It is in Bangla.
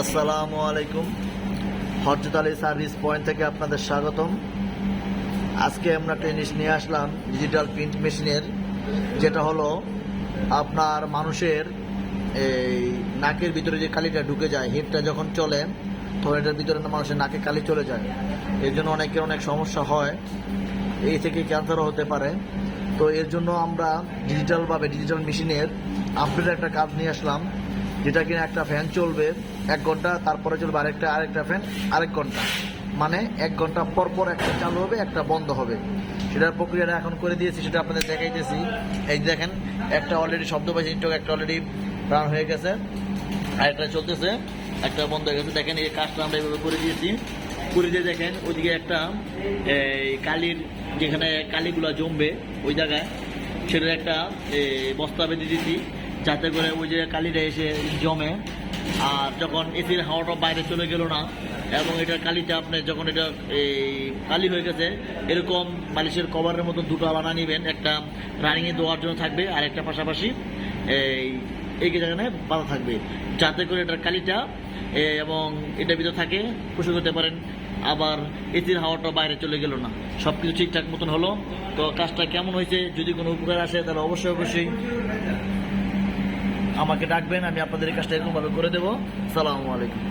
আসসালামু আলাইকুম। হরজত আলী সার্ভিস পয়েন্ট থেকে আপনাদের স্বাগতম। আজকে আমরা একটা জিনিস নিয়ে আসলাম ডিজিটাল প্রিন্ট মেশিনের, যেটা হলো আপনার মানুষের এই নাকের ভিতরে যে কালিটা ঢুকে যায় হিটটা যখন চলে, তখন এটার ভিতরে মানুষের নাকে কালি চলে যায়। এর জন্য অনেকের অনেক সমস্যা হয়। এই থেকে ক্যান্সারও হতে পারে। তো এর জন্য আমরা ডিজিটালভাবে, ডিজিটাল মেশিনের আপডেট একটা কাজ নিয়ে আসলাম। যেটা কিনা একটা ফ্যান চলবে এক ঘণ্টা, তারপরে চলবে আরেকটা আরেকটা ফ্যান আরেক ঘণ্টা। মানে এক ঘণ্টা পর পর একটা চালু হবে, একটা বন্ধ হবে। সেটার প্রক্রিয়াটা এখন করে দিয়েছি, সেটা আপনাদের দেখাইতেছি। এই দেখেন, একটা অলরেডি শব্দ পাইছে একটা অলরেডি রান হয়ে গেছে, আরেকটা চলতেছে, একটা বন্ধ হয়ে গেছে। দেখেন এই কাজটা আমরা এইভাবে করে দিয়েছি। করে দিয়ে দেখেন, ওইদিকে একটা, এই কালির যেখানে কালিগুলো জমবে, ওই জায়গায়, সেটার একটা বস্তা বেঁধে দিয়েছি। যাতে করে ওই যে কালিটা এসে জমে, আর যখন এসির হাওয়াটা বাইরে চলে গেল না, এবং এটার কালিটা আপনি যখন এটা, এই কালি হয়ে গেছে, এরকম বালিশের কভারের মতো দুটো বানা নেবেন, একটা রানিংয়ে দেওয়ার জন্য থাকবে, আর একটা পাশাপাশি এই এই জায়গায় বাধা থাকবে। যাতে করে এটার কালিটা এবং এটা ভিতরে থাকে পুষে করতে পারেন, আবার এসির হাওয়াটা বাইরে চলে গেল না। সব কিছু ঠিকঠাক মতন হলো। তো কাজটা কেমন হয়েছে? যদি কোনো উপকার আসে, তাহলে অবশ্যই অবশ্যই আমাকে ডাকবেন আমি আপনাদের এই কাজটা এরকমভাবে করে দেবো। সালামু আলাইকুম।